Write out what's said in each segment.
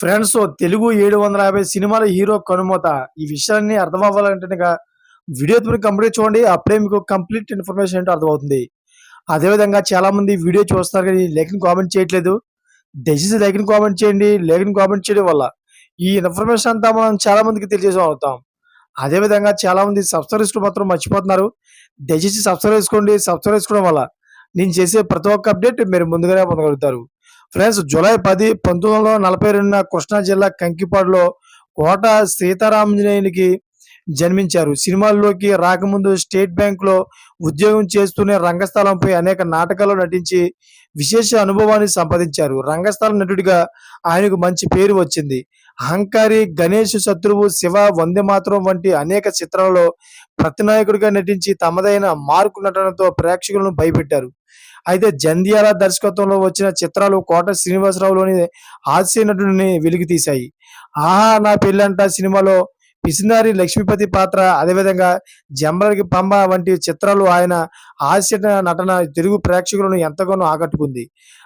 Friends Telugu ఏడు వందల యాభై సినిమాల హీరో కనుమూత. ఈ విషయాన్ని అర్థం అవ్వాలంటేగా వీడియో మీరు కంప్లీట్ చూడండి అప్పుడే మీకు కంప్లీట్ ఇన్ఫర్మేషన్ ఏంటో అర్థమవుతుంది. అదేవిధంగా చాలా మంది వీడియో చూస్తారు కానీ లేఖని కామెంట్ చేయట్లేదు. దయచేసి లేఖని కామెంట్ చేయండి లేఖని కామెంట్ చేయడం వల్ల ఈ ఇన్ఫర్మేషన్ అంతా మనం చాలా మందికి తెలియజేసాం అవుతాం. అదేవిధంగా చాలా మంది మాత్రం మర్చిపోతున్నారు. దయచేసి సబ్స్క్రైబ్ చేసుకోండి సబ్స్క్రైబ్ చేసుకోవడం వల్ల నేను చేసే ప్రతి ఒక్క అప్డేట్ మీరు ముందుగానే పొందగలుగుతారు. ఫ్రెండ్స్ జూలై పది పంతొమ్మిది వందల నలభై రెండున కృష్ణా జిల్లా కంకిపాడులో కోట సీతారామంజనేయునికి జన్మించారు. సినిమాల్లోకి రాకముందు స్టేట్ బ్యాంక్లో ఉద్యోగం చేస్తూనే రంగస్థలంపై అనేక నాటకాల్లో నటించి విశేష అనుభవాన్ని సంపాదించారు. రంగస్థల నటుడిగా ఆయనకు మంచి పేరు వచ్చింది. అహంకారి గణేష్ శత్రువు శివ వందే మాత్రం వంటి అనేక చిత్రాలలో ప్రతినాయకుడిగా నటించి తమదైన మార్కు నటనతో ప్రేక్షకులను భయపెట్టారు. అయితే జంధ్యాల దర్శకత్వంలో వచ్చిన చిత్రాలు కోట శ్రీనివాసరావులోని హాస్య నటుడిని వెలికితీశాయి. ఆహా నా పెళ్ళంట సినిమాలో పిసినారి లక్ష్మీపతి పాత్ర అదేవిధంగా జంబలకి పంబ వంటి చిత్రాలు ఆయన హాస్య నటన తెలుగు ప్రేక్షకులను ఎంతగానో ఆకట్టుకుంది.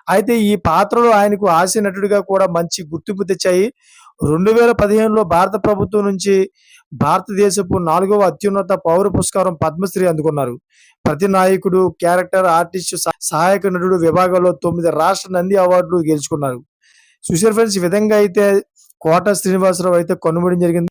అయితే ఈ పాత్రలు ఆయనకు హాస్య నటుడిగా కూడా మంచి గుర్తింపు తెచ్చాయి. రెండు వేల పదిహేనులో భారత ప్రభుత్వం నుంచి భారతదేశపు నాలుగవ అత్యున్నత పౌర పురస్కారం పద్మశ్రీ అందుకున్నారు. ప్రతి నాయకుడు క్యారెక్టర్ ఆర్టిస్ట్ సహాయక నటుడు విభాగంలో తొమ్మిది రాష్ట్ర నంది అవార్డులు గెలుచుకున్నారు. చూసారు ఫ్రెండ్స్ ఈ విధంగా అయితే కోట శ్రీనివాసరావు అయితే కొనుగోలు జరిగింది.